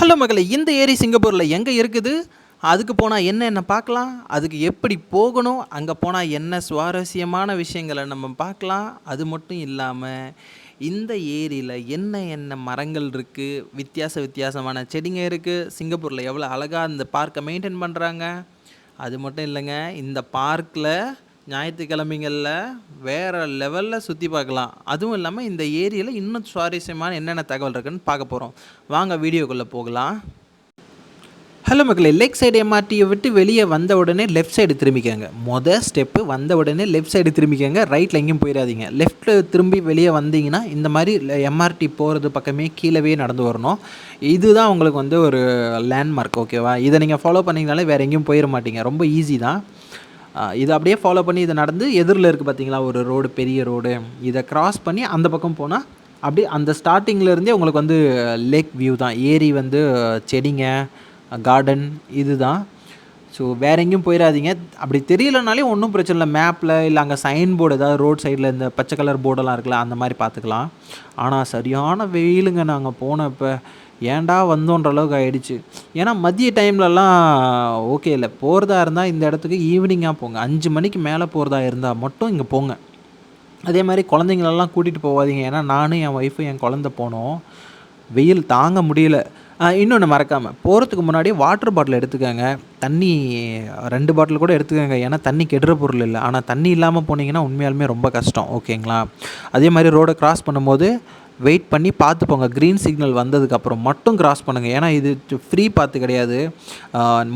Hello மகளே இந்த ஏரி சிங்கப்பூரில் எங்கே இருக்குது? அதுக்கு போனால் என்ன என்ன பார்க்கலாம்? அதுக்கு எப்படி போகணும்? அங்கே போனால் என்ன சுவாரஸ்யமான விஷயங்களை நம்ம பார்க்கலாம்? அது மட்டும் இல்லாமல் இந்த ஏரியில் என்ன என்ன மரங்கள் இருக்குது வித்தியாச வித்தியாசமான செடிங்க இருக்குது சிங்கப்பூரில் எவ்வளோ அழகாக இந்த பார்க்கை மெயின்டைன் பண்ணுறாங்க அது மட்டும் இல்லைங்க இந்த பார்க்கில் ஞாயிற்றுக்கிழமைகளில் வேறு லெவலில் சுற்றி பார்க்கலாம். அதுவும் இல்லாமல் இந்த ஏரியில் இன்னும் சுவாரஸ்யமான என்னென்ன தகவல் இருக்குன்னு பார்க்க போகிறோம் வாங்க வீடியோக்குள்ளே போகலாம். ஹலோ மக்களே லெக் சைடு எம்ஆர்டியை விட்டு வெளியே வந்த உடனே லெஃப்ட் சைடு திரும்பிக்கங்க. மொதல் ஸ்டெப்பு வந்த உடனே லெஃப்ட் சைடு திரும்பிக்கங்க. ரைட்டில் எங்கேயும் போயிடாதீங்க. லெஃப்ட்டில் திரும்பி வெளியே வந்தீங்கன்னா இந்த மாதிரி எம்ஆர்டி போகிறது பக்கமே கீழவே நடந்து வரணும். இதுதான் உங்களுக்கு வந்து ஒரு லேண்ட்மார்க் ஓகேவா இதை நீங்கள் ஃபாலோ பண்ணிங்கனாலே வேறு எங்கேயும் போயிட மாட்டீங்க. ரொம்ப ஈஸி தான். இதை அப்படியே ஃபாலோ பண்ணி இதை நடந்து எதிரில் இருக்குது பார்த்தீங்களா ஒரு ரோடு பெரிய ரோடு இதை கிராஸ் பண்ணி அந்த பக்கம் போனால் அப்படியே அந்த ஸ்டார்டிங்லேருந்தே உங்களுக்கு வந்து லேக் வியூ தான். ஏரி வந்து செடிங்க கார்டன் இதுதான். ஸோ வேற எங்கேயும் போயிடாதீங்க அப்படி தெரியலனாலே ஒன்றும் பிரச்சனை இல்லை. மேப்பில் இல்லை அங்கே சைன் போர்டு ஏதாவது ரோட் சைடில் இந்த பச்சை கலர் போர்டெல்லாம் இருக்குல்ல அந்த மாதிரி பார்த்துக்கலாம். ஆனால் சரியான வெயிலுங்க. நாங்கள் போனப்போ ஏன்டா வந்தோன்ற அளவுக்கு ஆகிடுச்சு ஏன்னா மதிய டைம்லலாம் ஓகே இல்லை. போகிறதா இருந்தால் இந்த இடத்துக்கு ஈவினிங்காக போங்க. அஞ்சு மணிக்கு மேலே போகிறதா இருந்தால் மட்டும் இங்கே போங்க. அதே மாதிரி குழந்தைங்களெல்லாம் கூட்டிகிட்டு போகாதீங்க ஏன்னா நானும் என் ஒய்ஃபும் என் குழந்த போனோம். வெயில் தாங்க முடியல. இன்னொன்று மறக்காமல் போகிறதுக்கு முன்னாடி வாட்டர் பாட்டில் எடுத்துக்கோங்க. தண்ணி ரெண்டு பாட்டில் கூட எடுத்துக்கோங்க. ஏன்னா தண்ணி கெடுற பொருள் இல்லை. ஆனால் தண்ணி இல்லாமல் போனீங்கன்னா உண்மையாலுமே ரொம்ப கஷ்டம். ஓகேங்களா அதே மாதிரி ரோடை கிராஸ் பண்ணும்போது வெயிட் பண்ணி பார்த்து போங்க. க்ரீன் சிக்னல் வந்ததுக்கப்புறம் மட்டும் கிராஸ் பண்ணுங்கள் ஏன்னா இது ஃப்ரீ பார்த்து கிடையாது.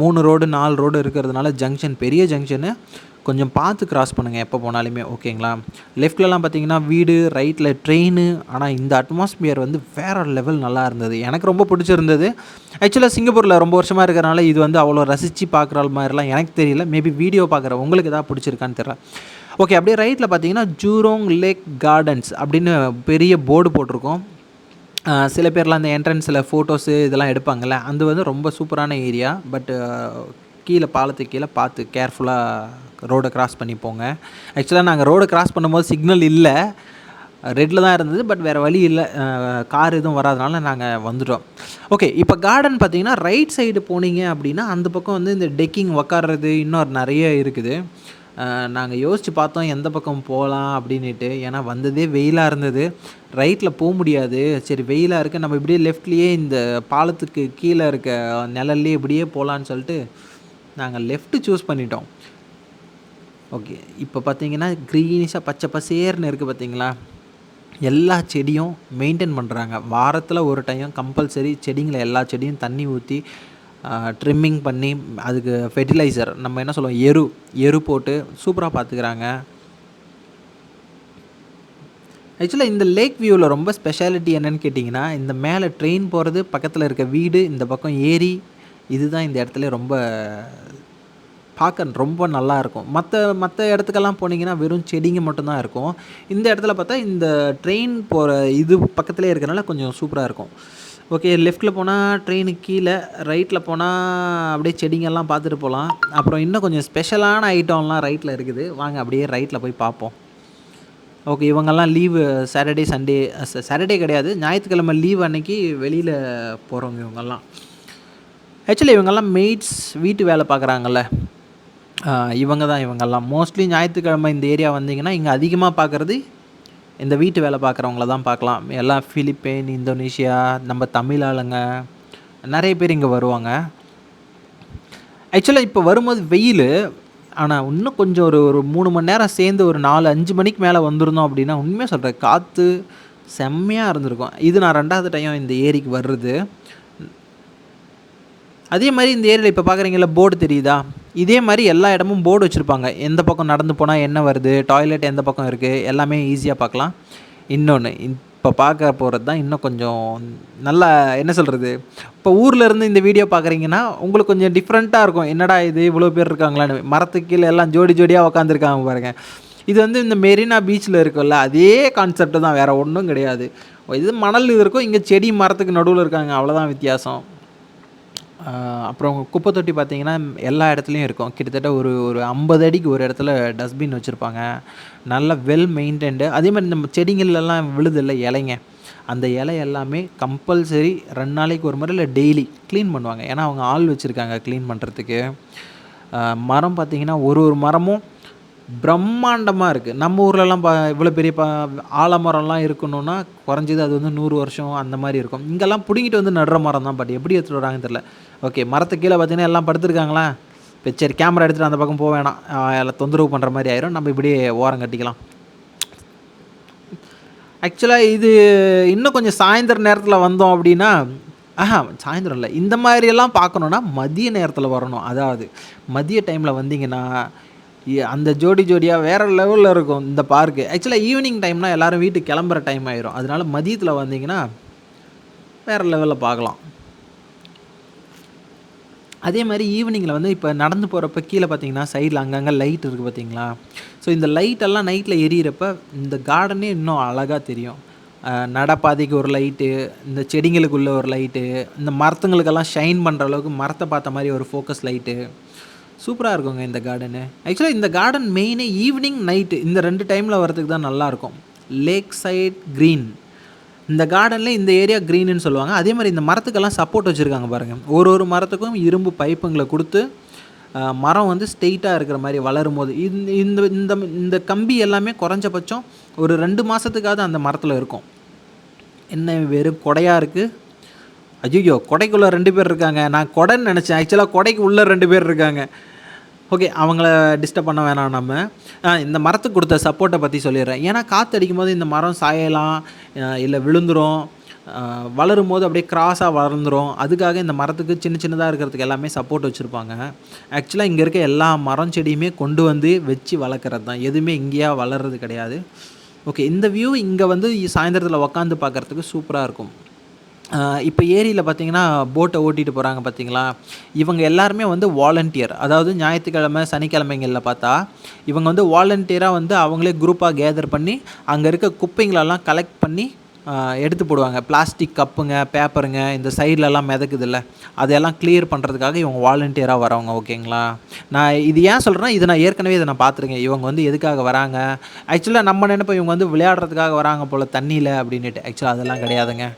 மூணு ரோடு நாலு ரோடு இருக்கிறதுனால ஜங்ஷன் பெரிய ஜங்ஷனு கொஞ்சம் பார்த்து கிராஸ் பண்ணுங்கள் எப்போ போனாலுமே. ஓகேங்களா லெஃப்ட்லலாம் பார்த்தீங்கன்னா வீடு ரைட்டில் ட்ரெயின் ஆனால் இந்த அட்மாஸ்பியர் வந்து வேறு லெவல் நல்லா இருந்தது. எனக்கு ரொம்ப பிடிச்சிருந்தது. ஆக்சுவலாக சிங்கப்பூரில் ரொம்ப வருஷமாக இருக்கிறனால இது வந்து அவ்வளோ ரசித்து பார்க்குற மாதிரிலாம் எனக்கு தெரியல. மேபி வீடியோ பார்க்குற. உங்களுக்கு எதாவது பிடிச்சிருக்கான்னு தெரியல ஓகே அப்படியே ரைட்டில் பார்த்தீங்கன்னா ஜூரோங் லேக் கார்டன்ஸ் அப்படின்னு பெரிய போர்டு போட்டிருக்கோம். சில பேர்லாம் அந்த என்ட்ரன்ஸில் ஃபோட்டோஸு இதெல்லாம் எடுப்பாங்கள்ல அது வந்து ரொம்ப சூப்பரான ஏரியா பட் கீழே பாலத்துக்கு கீழே பார்த்து கேர்ஃபுல்லாக ரோடை கிராஸ் பண்ணி போங்க. ஆக்சுவலாக நாங்கள் ரோடை கிராஸ் பண்ணும்போது சிக்னல் இல்லை. ரெட்டில் தான் இருந்தது பட் வேறு வழி இல்லை. கார் எதுவும் வராதனால நாங்கள் வந்துட்டோம். ஓகே இப்போ கார்டன் பார்த்தீங்கன்னா ரைட் சைடு போனீங்க அப்படின்னா அந்த பக்கம் வந்து இந்த டெக்கிங் உக்காடுறது இன்னும் நிறைய இருக்குது. நாங்கள் யோசித்து பார்த்தோம் எந்த பக்கம் போகலாம் அப்படின்ட்டு ஏன்னா வந்ததே வெயிலாக இருந்தது. ரைட்டில் போக முடியாது. சரி வெயிலாக இருக்குது நம்ம இப்படியே லெஃப்ட்லேயே இந்த பாலத்துக்கு கீழே இருக்க நிழல்லே இப்படியே போகலான்னு சொல்லிட்டு நாங்கள் லெஃப்ட்டு சூஸ் பண்ணிட்டோம். ஓகே இப்போ பார்த்தீங்கன்னா க்ரீனிஷாக பச்சை பசேர்னு இருக்குது பார்த்தீங்களா எல்லா செடியும் மெயின்டைன் பண்ணுறாங்க வாரத்தில் ஒரு டைம் கம்பல்சரி செடிங்களை எல்லா செடியும் தண்ணி ஊற்றி ட்ரிம்மிங் பண்ணி அதுக்கு ஃபெர்டிலைசர் நம்ம என்ன சொல்லுவோம் எரு எரு போட்டு சூப்பராக பார்த்துக்கிறாங்க ஆக்சுவலாக இந்த லேக் வியூவில் ரொம்ப ஸ்பெஷாலிட்டி என்னன்னு கேட்டிங்கன்னா இந்த மேலே ட்ரெயின் போகிறது பக்கத்தில் இருக்க வீடு இந்த பக்கம் ஏரி இதுதான் இந்த இடத்துல ரொம்ப பார்க்க ரொம்ப நல்லா இருக்கும். மற்ற மற்ற இடத்துக்கெல்லாம் போனீங்கன்னா வெறும் செடிங்க மட்டும்தான் இருக்கும். இந்த இடத்துல பார்த்தா இந்த ட்ரெயின் போகிற இது பக்கத்துலேயே இருக்கிறனால கொஞ்சம் சூப்பராக இருக்கும். ஓகே லெஃப்ட்டில் போனால் ட்ரெயினுக்கு கீழே ரைட்டில் போனால் அப்படியே செடிங்கெல்லாம் பார்த்துட்டு போகலாம். அப்புறம் இன்னும் கொஞ்சம் ஸ்பெஷலான ஐட்டம்லாம் ரைட்டில் இருக்குது. வாங்க அப்படியே ரைட்டில் போய் பார்ப்போம். ஓகே இவங்கெல்லாம் லீவு சாட்டர்டே சண்டே சாட்டர்டே கிடையாது. ஞாயிற்றுக்கிழமை லீவ் அன்னைக்கு வெளியில் போகிறவங்க இவங்கெல்லாம். ஆக்சுவலி இவங்கெல்லாம் மெய்ட்ஸ் வீட்டு வேலை பார்க்குறாங்கல்ல. இவங்க தான் இவங்கெல்லாம். மோஸ்ட்லி ஞாயிற்றுக்கிழமை இந்த ஏரியா வந்தீங்கன்னா இங்கே அதிகமாக பார்க்குறது இந்த வீட்டு வேலை பார்க்குறவங்கள தான் பார்க்கலாம். எல்லாம் ஃபிலிப்பைன் இந்தோனேஷியா நம்ம தமிழ் ஆளுங்க நிறைய பேர் இங்கே வருவாங்க. ஆக்சுவலாக இப்போ வரும்போது வெயில் ஆனால் இன்னும் கொஞ்சம் ஒரு ஒரு மூணு மணி நேரம் சேர்ந்து ஒரு நாலு அஞ்சு மணிக்கு மேலே வந்திருந்தோம் அப்படின்னா உண்மையாக சொல்கிறேன் காற்று செம்மையாக இருந்திருக்கும். இது நான் ரெண்டாவது டைம் இந்த ஏரிக்கு வர்றது. அதே மாதிரி இந்த ஏரியாவில் இப்போ பார்க்குறீங்களா போர்டு தெரியுதா? இதே மாதிரி எல்லா இடமும் போர்டு வச்சுருப்பாங்க. எந்த பக்கம் நடந்து போனால் என்ன வருது டாய்லெட் எந்த பக்கம் இருக்குது எல்லாமே ஈஸியாக பார்க்கலாம். இன்னொன்று இப்போ பார்க்க போகிறது தான் இன்னும் கொஞ்சம் நல்லா என்ன சொல்கிறது இப்போ ஊரில் இருந்து இந்த வீடியோ பார்க்குறீங்கன்னா உங்களுக்கு கொஞ்சம் டிஃப்ரெண்ட்டாக இருக்கும். என்னடா இது இவ்வளோ பேர் இருக்காங்களான்னு. மரத்துக்கு கீழே எல்லாம் ஜோடி ஜோடியாக உட்காந்துருக்காங்க பாருங்கள் இது வந்து இந்த மெரினா பீச்சில் இருக்குல்ல அதே கான்செப்ட் தான். வேறு ஒன்றும் கிடையாது. இது மணல் இருக்கும் இங்கே செடி மரத்துக்கு நடுவில் இருக்காங்க. அவ்வளோதான் வித்தியாசம். அப்புறம் குப்பை தொட்டி பார்த்தீங்கன்னா எல்லா இடத்துலையும் இருக்கும். கிட்டத்தட்ட ஒரு ஒரு ஐம்பது அடிக்கு ஒரு இடத்துல டஸ்ட்பின் வச்சுருப்பாங்க. நல்ல வெல் மெயின்டைன்டு அதே மாதிரி நம்ம செடிங்கள்லாம் விழுதில்ல இலைங்க. அந்த இலை எல்லாமே கம்பல்சரி ரெண்டு நாளைக்கு ஒரு முறை இல்லை டெய்லி க்ளீன் பண்ணுவாங்க. ஏன்னா அவங்க ஆள் வச்சுருக்காங்க க்ளீன் பண்ணுறதுக்கு மரம் பார்த்திங்கன்னா ஒரு ஒரு மரமும் பிரம்மாண்டமாக இருக்குது நம்ம ஊர்லலாம் பா இவ்வளோ பெரிய ப ஆலமரம்லாம் இருக்கணும்னா குறைஞ்சது அது வந்து நூறு வருஷம் அந்த மாதிரி இருக்கும். இங்கெல்லாம் பிடுங்கிட்டு வந்து நடுற மரம் தான் பட் எப்படி எடுத்துகிட்டு வராங்கன்னு தெரில ஓகே மரத்துக்கு கீழே பார்த்தீங்கன்னா எல்லாம் படுத்துருக்காங்களா? இப்போ சரி கேமரா எடுத்துகிட்டு அந்த பக்கம் போக வேணாம். எல்லாம் தொந்தரவு பண்ணுற மாதிரி ஆயிரும். நம்ம இப்படியே ஓரம் கட்டிக்கலாம். ஆக்சுவலாக இது இன்னும் கொஞ்சம் சாயந்தர நேரத்தில் வந்தோம் அப்படின்னா ஆஹா சாயந்தரம் இல்லை. இந்த மாதிரியெல்லாம் பார்க்கணுன்னா மதிய நேரத்தில் வரணும். அதாவது மதிய டைமில் வந்தீங்கன்னா அந்த ஜோடி ஜோடியாக வேறு லெவலில் இருக்கும் இந்த பார்க்கு ஆக்சுவலாக ஈவினிங் டைம்னால் எல்லாரும் வீட்டுக்கு கிளம்புற டைம் ஆயிரும். அதனால மதியத்தில் வந்தீங்கன்னா வேறு லெவலில் பார்க்கலாம். அதே மாதிரி ஈவினிங்கில் வந்து இப்போ நடந்து போகிறப்ப கீழே பார்த்தீங்கன்னா சைடில் அங்கங்கே லைட் இருக்குது பார்த்தீங்களா ஸோ இந்த லைட்டெல்லாம் நைட்டில் எரியிறப்ப இந்த கார்டனே இன்னும் அழகாக தெரியும். நடப்பாதைக்கு ஒரு லைட்டு இந்த செடிங்களுக்குள்ள ஒரு லைட்டு இந்த மரத்துங்களுக்கெல்லாம் ஷைன் பண்ணுற அளவுக்கு மரத்தை பார்த்த மாதிரி ஒரு ஃபோக்கஸ் லைட்டு சூப்பராக இருக்குங்க இந்த கார்டனு ஆக்சுவலாக இந்த கார்டன் மெயினே ஈவினிங் நைட்டு இந்த ரெண்டு டைமில் வரதுக்கு தான் நல்லாயிருக்கும் லேக் சைட் க்ரீன் இந்த கார்டனில் இந்த ஏரியா க்ரீனுன்னு சொல்லுவாங்க. அதே மாதிரி இந்த மரத்துக்கெல்லாம் சப்போர்ட் வச்சுருக்காங்க பாருங்கள் ஒரு ஒரு மரத்துக்கும் இரும்பு பைப்புங்களை கொடுத்து மரம் வந்து ஸ்ட்ரெயிட்டாக இருக்கிற மாதிரி வளரும் போது இந்த இந்த இந்த இந்த கம்பி எல்லாமே குறைஞ்சபட்சம் ஒரு ரெண்டு மாதத்துக்காவது அந்த மரத்தில் இருக்கும். என்ன வெறும் கொடையாக இருக்குது ஐயோ கொடைக்குள்ளே ரெண்டு பேர் இருக்காங்க. நான் கொடைன்னு நினச்சேன். ஆக்சுவலாக கொடைக்கு உள்ளே ரெண்டு பேர் இருக்காங்க. ஓகே அவங்கள டிஸ்டர்ப் பண்ண வேணாம் நம்ம. இந்த மரத்துக்கு கொடுத்த சப்போர்ட்டை பற்றி சொல்லிடுறேன். ஏன்னா காற்று அடிக்கும் போது இந்த மரம் சாயலாம் இல்லை விழுந்துரும். வளரும் போது அப்படியே கிராஸாக வளர்ந்துரும். அதுக்காக இந்த மரத்துக்கு சின்ன சின்னதாக இருக்கிறதுக்கு எல்லாமே சப்போர்ட் வச்சுருப்பாங்க. ஆக்சுவலாக இங்கே இருக்க எல்லா மரம் செடியுமே கொண்டு வந்து வச்சு வளர்க்குறது தான். எதுவுமே இங்கேயா வளர்றது கிடையாது. ஓகே இந்த வியூ இங்கே வந்து சாயந்தரத்தில் உக்காந்து பார்க்குறதுக்கு சூப்பராக இருக்கும். இப்போ ஏரியில் பார்த்தீங்கன்னா போட்டை ஓட்டிகிட்டு போகிறாங்க பார்த்தீங்களா இவங்க எல்லாருமே வந்து வாலண்டியர் அதாவது ஞாயிற்றுக்கிழமை சனிக்கிழமைங்களில் பார்த்தா இவங்க வந்து வாலண்டியராக வந்து அவங்களே குரூப்பாக கேதர் பண்ணி அங்கே இருக்க குப்பைங்களெல்லாம் கலெக்ட் பண்ணி எடுத்து போடுவாங்க. பிளாஸ்டிக் கப்புங்க பேப்பருங்க இந்த சைட்லலாம் மிதக்குதுல்ல அதையெல்லாம் கிளியர் பண்ணுறதுக்காக இவங்க வாலண்டியராக வரவங்க ஓகேங்களா? நான் இது ஏன் சொல்கிறேன்னா இது நான் ஏற்கனவே இதை நான் பார்த்துருக்கேன். இவங்க வந்து எதுக்காக வராங்க? ஆக்சுவலாக நம்ம நினைப்போம் இவங்க வந்து விளையாடுறதுக்காக வராங்க போல் தண்ணியில் அப்படின்னுட்டு. ஆக்சுவலாக அதெல்லாம் கிடையாதுங்க.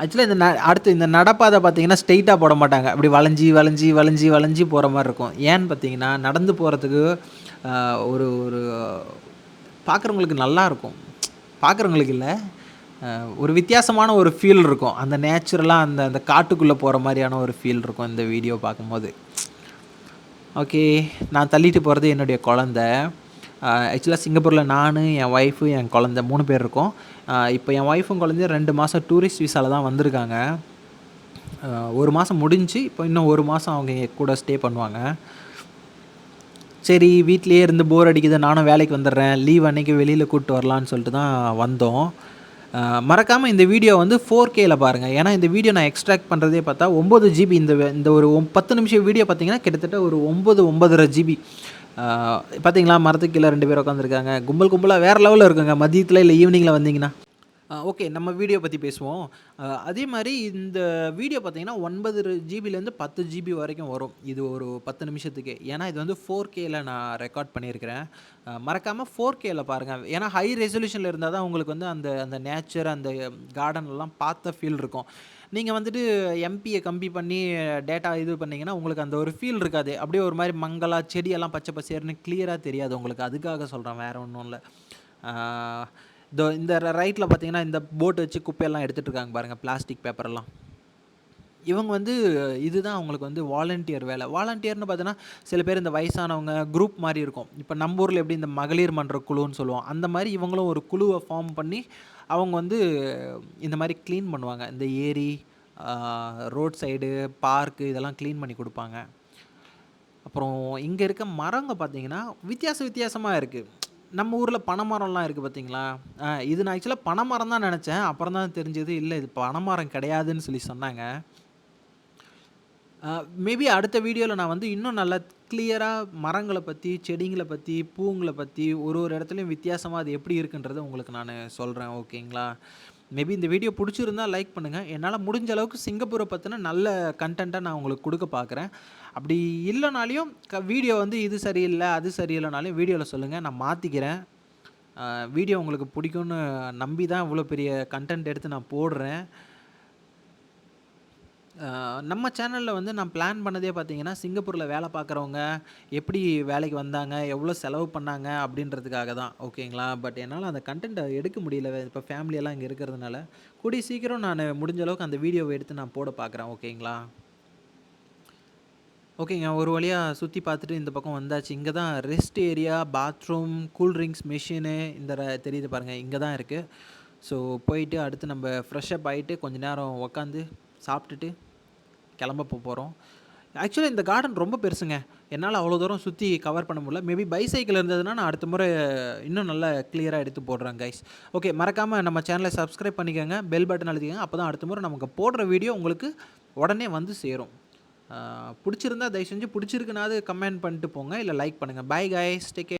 ஆக்சுவலாக இந்த ந அடுத்து இந்த நடப்பாதை பார்த்தீங்கன்னா ஸ்ட்ரெயிட்டாக போட மாட்டாங்க. அப்படி வளைஞ்சி வளைஞ்சி வளைஞ்சி வளைஞ்சி போகிற மாதிரி இருக்கும். ஏன்னு பார்த்தீங்கன்னா நடந்து போகிறதுக்கு ஒரு ஒரு பார்க்குறவங்களுக்கு நல்லாயிருக்கும் பார்க்குறவங்களுக்கு இல்லை. ஒரு வித்தியாசமான ஒரு ஃபீல் இருக்கும். அந்த நேச்சுரலாக அந்த அந்த காட்டுக்குள்ளே போகிற மாதிரியான ஒரு ஃபீல் இருக்கும் இந்த வீடியோ பார்க்கும்போது. ஓகே நான் தள்ளிட்டு போகிறது என்னுடைய குழந்த. ஆக்சுவலாக சிங்கப்பூரில் நான் என் ஒய்ஃபு என் குழந்த மூணு பேர் இருக்கோம். இப்போ என் ஒய்ஃபும் குழந்தையும் ரெண்டு மாதம் டூரிஸ்ட் விசாவில் தான் வந்திருக்காங்க. ஒரு மாதம் முடிஞ்சு இப்போ இன்னும் ஒரு மாதம் அவங்க எங்கள் கூட ஸ்டே பண்ணுவாங்க. சரி வீட்லேயே இருந்து போர் அடிக்குது நானும் வேலைக்கு வந்துடுறேன் லீவ் அன்னைக்கு வெளியில் கூப்பிட்டு வரலான்னு சொல்லிட்டு தான் வந்தோம். மறக்காமல் இந்த வீடியோ வந்து ஃபோர் கேல பாருங்கள் ஏன்னா இந்த வீடியோ நான் எக்ஸ்ட்ராக்ட் பண்ணுறதே பார்த்தா ஒம்பது ஜிபி இந்த இந்த ஒரு பத்து நிமிஷம் வீடியோ பார்த்தீங்கன்னா கிட்டத்தட்ட ஒரு ஒம்பது ஒம்பதரை ஜிபி பார்த்தீங்களா மரத்துக்கு கீழே ரெண்டு பேர் உட்காந்துருக்காங்க கும்பல் கும்பலாக வேறு லெவலில் இருக்குங்க. மதியத்தில் இல்லை ஈவினிங்கில் வந்தீங்கன்னா. ஓகே நம்ம வீடியோ பற்றி பேசுவோம். அதே மாதிரி இந்த வீடியோ பார்த்தீங்கன்னா ஒன்பது ஜிபிலேருந்து பத்து ஜிபி வரைக்கும் வரும். இது ஒரு பத்து நிமிஷத்துக்கு. ஏன்னா இது வந்து ஃபோர் கேயில் நான் ரெக்கார்ட் பண்ணியிருக்கிறேன். மறக்காமல் ஃபோர் கேயில் பாருங்கள் ஏன்னா ஹை ரெசல்யூஷனில் இருந்தால் தான் உங்களுக்கு வந்து அந்த அந்த நேச்சர் அந்த கார்டன்லாம் பார்த்த ஃபீல் இருக்கும். நீங்கள் வந்துட்டு எம்பியை கம்பி பண்ணி டேட்டா இது பண்ணிங்கன்னா உங்களுக்கு அந்த ஒரு ஃபீல் இருக்காது. அப்படியே ஒரு மாதிரி மங்களா செடியெல்லாம் பச்சை பசேர்னு கிளியராக தெரியாது உங்களுக்கு. அதுக்காக சொல்கிறேன் வேறு ஒன்றும் இல்லை. இதோ இந்த ரைட்டில் பார்த்தீங்கன்னா இந்த போட் வச்சு குப்பையெல்லாம் எடுத்துகிட்டு இருக்காங்க பாருங்கள் பிளாஸ்டிக் பேப்பரெல்லாம் இவங்க வந்து இதுதான் அவங்களுக்கு வந்து வாலண்டியர் வேலை. வாலண்டியர்னு பார்த்தீங்கன்னா சில பேர் இந்த வயசானவங்க குரூப் மாதிரி இருக்கும். இப்போ நம்ம ஊரில் எப்படி இந்த மகளிர் மன்ற குழுன்னு சொல்லுவோம் அந்த மாதிரி இவங்களும் ஒரு குழுவை ஃபார்ம் பண்ணி அவங்க வந்து இந்த மாதிரி க்ளீன் பண்ணுவாங்க. இந்த ஏரி ரோட் சைடு பார்க்கு இதெல்லாம் க்ளீன் பண்ணி கொடுப்பாங்க. அப்புறம் இங்கே இருக்க மரங்க பார்த்தீங்கன்னா வித்தியாச வித்தியாசமாக இருக்குது நம்ம ஊரில் பனைமரம்லாம் இருக்குது பார்த்தீங்களா? இது நான் ஆக்சுவலாக பனைமரம் தான் நினச்சேன். அப்புறம் தான் தெரிஞ்சது இல்லை இது பனைமரம் கிடையாதுன்னு சொல்லி சொன்னாங்க. மேபி அடுத்த வீடியோவில் நான் வந்து இன்னும் நல்லா கிளியராக மரங்களை பற்றி செடிங்களை பற்றி பூங்களை பற்றி ஒரு ஒரு இடத்துலையும் வித்தியாசமாக அது எப்படி இருக்குன்றதை உங்களுக்கு நான் சொல்கிறேன் ஓகேங்களா மேபி இந்த வீடியோ பிடிச்சிருந்தா லைக் பண்ணுங்கள் என்னால் முடிஞ்ச அளவுக்கு சிங்கப்பூரை பற்றின நல்ல கண்டென்ட்டாக நான் உங்களுக்கு கொடுக்க பார்க்குறேன் அப்படி இல்லைனாலையும் க வீடியோ வந்து இது சரியில்லை அது சரியில்லைனாலையும் வீடியோவில் சொல்லுங்கள் நான் மாற்றிக்கிறேன் வீடியோ உங்களுக்கு பிடிக்கும்னு நம்பி தான் இவ்வளோ பெரிய கன்டென்ட் எடுத்து நான் போடுறேன். நம்ம சேனலில் வந்து நான் பிளான் பண்ணதே பார்த்தீங்கன்னா சிங்கப்பூரில் வேலை பார்க்குறவங்க எப்படி வேலைக்கு வந்தாங்க எவ்வளோ செலவு பண்ணாங்க அப்படின்றதுக்காக தான் ஓகேங்களா? பட் என்னால் அந்த கண்டென்ட்டை எடுக்க முடியல. இப்போ ஃபேமிலியெல்லாம் இங்கே இருக்கிறதுனால கூடிய சீக்கிரம் நான் முடிஞ்ச அளவுக்கு அந்த வீடியோவை எடுத்து நான் போட பார்க்குறேன் ஓகேங்களா? ஓகேங்க. ஒரு வழியாக சுற்றி பார்த்துட்டு இந்த பக்கம் வந்தாச்சு. இங்கே தான் rest area bathroom cool drinks machine இந்த தெரியுது பாருங்கள் இங்கே தான் இருக்குது ஸோ போயிட்டு அடுத்து நம்ம ஃப்ரெஷ்ஷப் ஆகிட்டு கொஞ்சம் நேரம் உக்காந்து சாப்பிட்டுட்டு கிளம்ப போகிறோம் ஆக்சுவலி இந்த கார்டன் ரொம்ப பெருசுங்க. என்னால் அவ்வளோ தூரம் சுற்றி கவர் பண்ண முடியல. மேபி பைசைக்கிள் இருந்ததுன்னா நான் அடுத்த முறை இன்னும் நல்லா கிளியராக எடுத்து போடுறேன் கைஸ் ஓகே மறக்காமல் நம்ம சேனலை சப்ஸ்கிரைப் பண்ணிக்கோங்க பெல் பட்டன் அழுத்திக்கங்க. அப்போ தான் அடுத்த முறை நமக்கு போடுற வீடியோ உங்களுக்கு உடனே வந்து சேரும். பிடிச்சிருந்தா தயவு செஞ்சு பிடிச்சிருக்குனாது கமெண்ட் பண்ணிட்டு போங்க இல்லை லைக் பண்ணுங்கள் பை கைஸ் டேக்